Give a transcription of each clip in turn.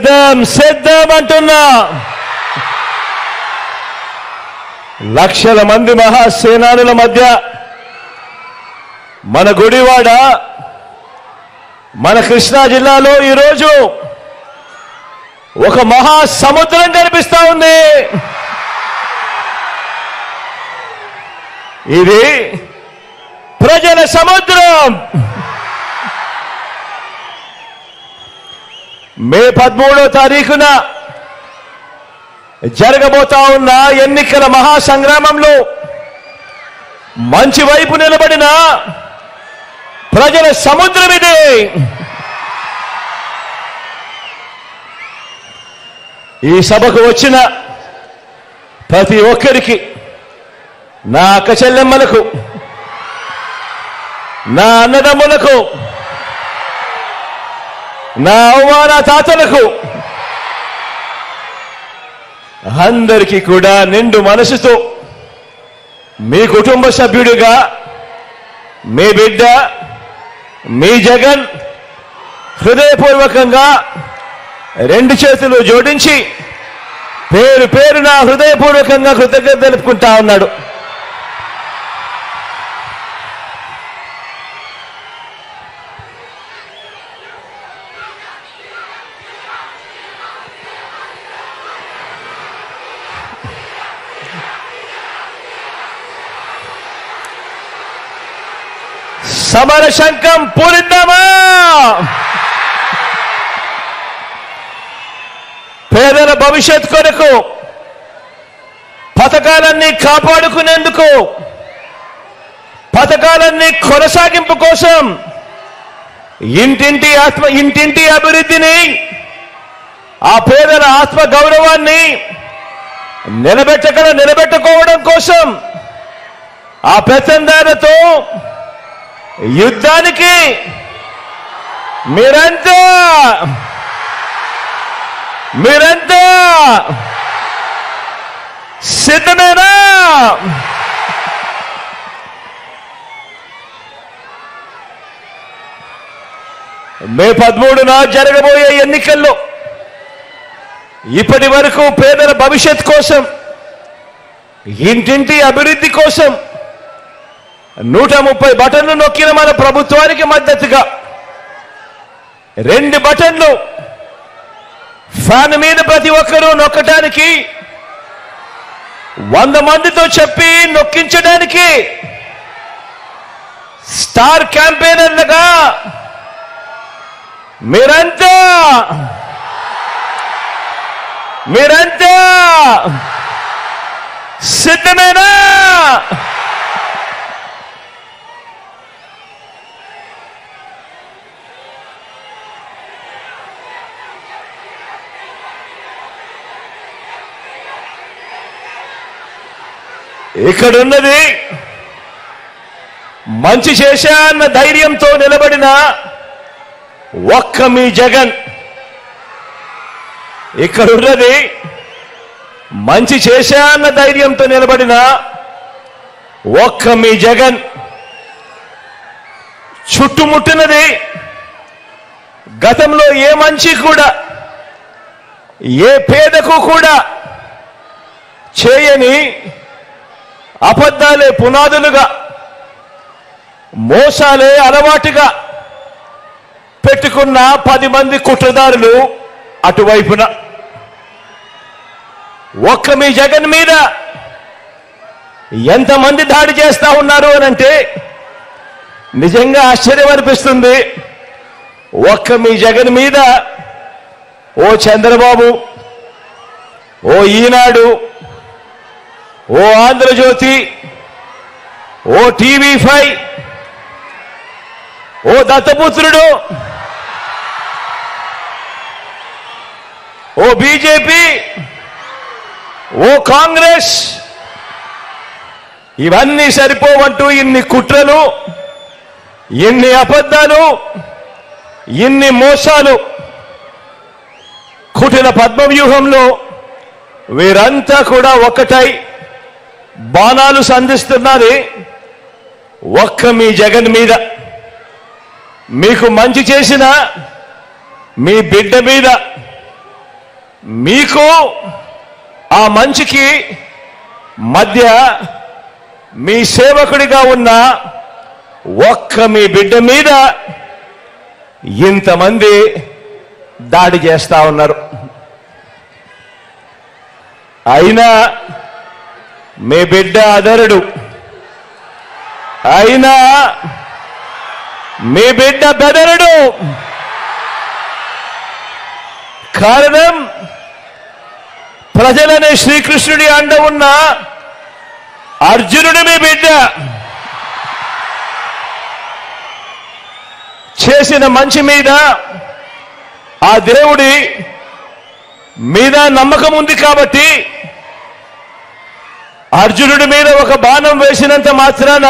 సిద్ధం సిద్ధం అంటున్నా. లక్షల మంది మహాసేనానుల మధ్య మన గుడివాడ మన కృష్ణా జిల్లాలో ఈరోజు ఒక మహా సముద్రం కనిపిస్తా ఉంది. ఇది ప్రజల సముద్రం. మే పదమూడో తారీఖున జరగబోతా ఉన్న ఎన్నికల మహాసంగ్రామంలో మంచి వైపు నిలబడిన ప్రజల సముద్రం ఇదే. ఈ సభకు వచ్చిన ప్రతి ఒక్కరికి నా అక్క చెల్లెమ్మలకు నా అన్నదమ్ములకు నా అవమాన తాతలకు అందరికీ కూడా నిండు మనసుతో మీ కుటుంబ సభ్యుడిగా మీ బిడ్డ మీ జగన్ హృదయపూర్వకంగా రెండు చేతులు జోడించి పేరు పేరున హృదయపూర్వకంగా కృతజ్ఞత తెలుపుకుంటా ఉన్నాడు. సమర శంఖం పూరిద్దామా? పేదల భవిష్యత్ కొరకు పథకాలన్నీ కాపాడుకునేందుకు పథకాలన్నీ కొనసాగింపు కోసం ఇంటింటి ఆత్మ ఇంటింటి అభివృద్ధిని ఆ పేదల ఆత్మ గౌరవాన్ని నిలబెట్టగల నిలబెట్టుకోవడం కోసం ఆ పెత్తందారుతో యుద్ధానికి మీరంతా మీరంతా సిద్ధమేనా? మే పదమూడున జరగబోయే ఎన్నికల్లో ఇప్పటి వరకు పేదల భవిష్యత్ కోసం ఇంటింటి అభివృద్ధి కోసం నూట ముప్పై బటన్లు నొక్కిన మన ప్రభుత్వానికి మద్దతుగా రెండు బటన్లు ఫ్యాన్ మీద ప్రతి ఒక్కరూ నొక్కటానికి వంద మందితో చెప్పి నొక్కించడానికి స్టార్ క్యాంపెయినర్లుగా మీరంతా మీరంతా సిద్ధమేనా? ఇక్కడున్నది మంచి చేశా అన్న ధైర్యంతో నిలబడిన ఒక్క మీ జగన్. ఇక్కడున్నది మంచి చేశా అన్న ధైర్యంతో నిలబడిన ఒక్క మీ జగన్. చుట్టుముట్టినది గతంలో ఏ మంచి కూడా ఏ పేదకు కూడా చేయని అబద్ధాలే పునాదులుగా మోసాలే అలవాటుగా పెట్టుకున్న పది మంది కుట్రదారులు అటువైపున. ఒక్క మీ జగన్ మీద ఎంతమంది దాడి చేస్తా ఉన్నారు అని అంటే నిజంగా ఆశ్చర్యం అనిపిస్తుంది. ఒక్క మీ జగన్ మీద ఓ చంద్రబాబు ఓ ఈనాడు ఓ ఆంధ్రజ్యోతి ఓ టీవీ ఫైవ్ ఓ దత్తపుత్రుడు ఓ బీజేపీ ఓ కాంగ్రెస్ ఇవన్నీ సరిపోవంటూ ఇన్ని కుట్రలు ఇన్ని అబద్ధాలు ఇన్ని మోసాలు. కుటిల పద్మవ్యూహంలో వీరంతా కూడా ఒక్కటై బాణాలు సంధిస్తున్నది ఒక్క మీ జగన్ మీద. మీకు మంచి చేసిన మీ బిడ్డ మీద. మీకు ఆ మంచికి మధ్య మీ సేవకుడిగా ఉన్న ఒక్క మీ బిడ్డ మీద ఇంతమంది దాడి చేస్తా ఉన్నారు. అయినా మీ బిడ్డ అదరుడు. అయినా మీ బిడ్డ బెదరుడు. కారణం ప్రజలనే శ్రీకృష్ణుడి అండ ఉన్న అర్జునుడు మీ బిడ్డ. చేసిన మంచి మీద ఆ దేవుడి మీద నమ్మకం ఉంది కాబట్టి అర్జునుడి మీద ఒక బాణం వేసినంత మాత్రాన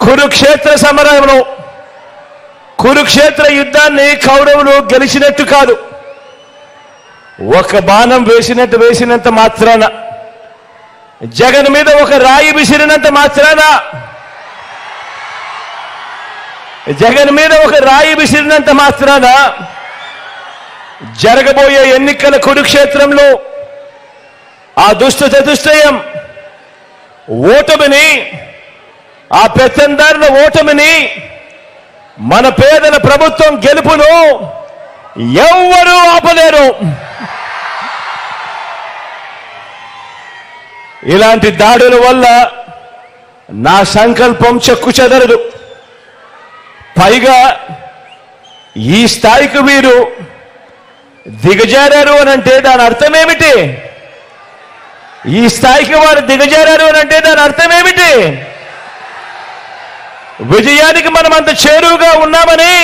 కురుక్షేత్ర సమరంలో కురుక్షేత్ర యుద్ధాన్ని కౌరవులు గెలిచినట్టు కాదు. ఒక బాణం వేసినట్టు వేసినంత మాత్రాన జగన్ మీద ఒక రాయి విసిరినంత మాత్రాన జగన్ మీద ఒక రాయి విసిరినంత మాత్రాన జరగబోయే ఎన్నికల కురుక్షేత్రంలో ఆ దుష్ట చతుష్టయం ఓటమిని ఆ పెత్తందారుల ఓటమిని మన పేదల ప్రభుత్వం గెలుపును ఎవ్వరూ ఆపలేరు. ఇలాంటి దాడుల వల్ల నా సంకల్పం చెక్కు చెదరదు. పైగా ఈ స్థాయికి వీరు దిగజారారు అని అంటే దాని అర్థం ఏమిటి? ఈ స్థాయికి వారు దిగజారారు అని అంటే దాని అర్థం ఏమిటి? విజయానికి మనం అంత చేరువుగా ఉన్నామని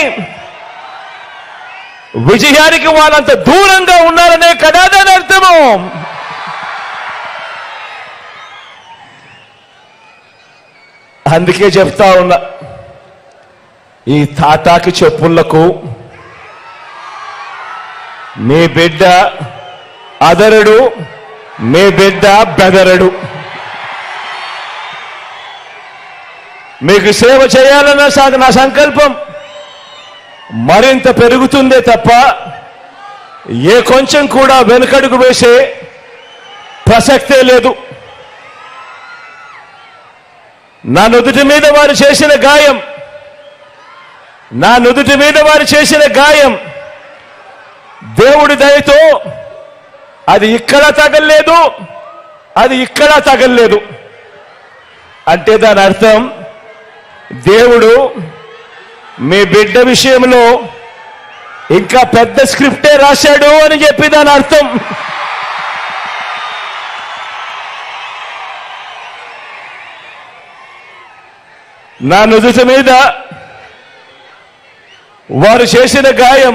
విజయానికి వాళ్ళంత దూరంగా ఉన్నారనే కదా దాని అర్థము. అందుకే చెప్తా ఉన్నా ఈ తాతాకి చెప్పులకు మీ బిడ్డ అదరుడు మీ బిడ్డ బెదరడు. మీకు సేవ చేయాలన్న సా- నా సంకల్పం మరింత పెరుగుతుందే తప్ప ఏ కొంచెం కూడా వెనుకడుగు వేసే ప్రసక్తే లేదు. నా నుదుటి మీద వారు చేసిన గాయం నా నుదుటి మీద వారు చేసిన గాయం దేవుడి దయతో అది ఇక్కడ తగలలేదు అది ఇక్కడ తగలలేదు. అంటే దాని అర్థం దేవుడు మీ బిడ్డ విషయంలో ఇంకా పెద్ద స్క్రిప్టే రాశాడు అని చెప్పి దాని అర్థం. నా నుదుట మీద వారు చేసిన గాయం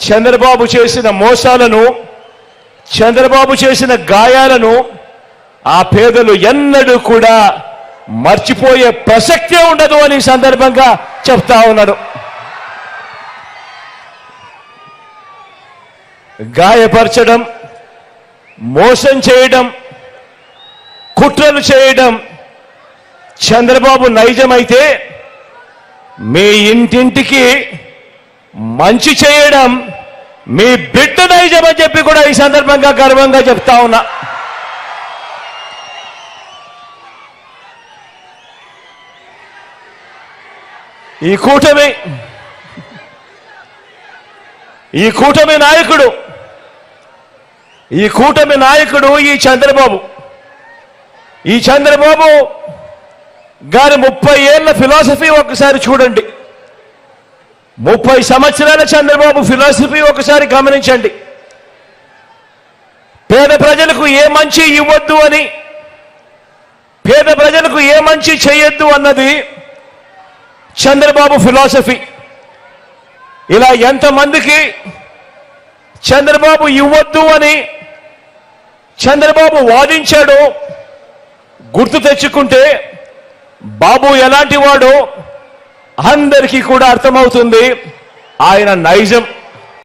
చంద్రబాబు చేసిన మోసాలను చంద్రబాబు చేసిన గాయాలను ఆ పేదలు ఎన్నడూ కూడా మర్చిపోయే ప్రసక్తే ఉండదు అని సందర్భంగా చెప్తా ఉన్నాడు. గాయపరచడం మోసం చేయడం కుట్రలు చేయడం చంద్రబాబు నైజమైతే మీ ఇంటింటికి మంచి చేయడం మీ బిడ్డ నైజమని చెప్పి కూడా ఈ సందర్భంగా గర్వంగా చెప్తా ఉన్నా. ఈ కూటమి ఈ కూటమి నాయకుడు ఈ కూటమి నాయకుడు ఈ చంద్రబాబు. ఈ చంద్రబాబు గారి ముప్పై ఏళ్ళ ఫిలాసఫీ ఒకసారి చూడండి. ముప్పై సంవత్సరాల చంద్రబాబు ఫిలాసఫీ ఒకసారి గమనించండి. పేద ప్రజలకు ఏ మంచి ఇవ్వద్దు అని పేద ప్రజలకు ఏ మంచి చేయొద్దు అన్నది చంద్రబాబు ఫిలాసఫీ. ఇలా ఎంతమందికి చంద్రబాబు ఇవ్వద్దు అని చంద్రబాబు వాదించాడు గుర్తు తెచ్చుకుంటే బాబు ఎలాంటి వాడో అందరికీ కూడా అర్థమవుతుంది. ఆయన నైజం.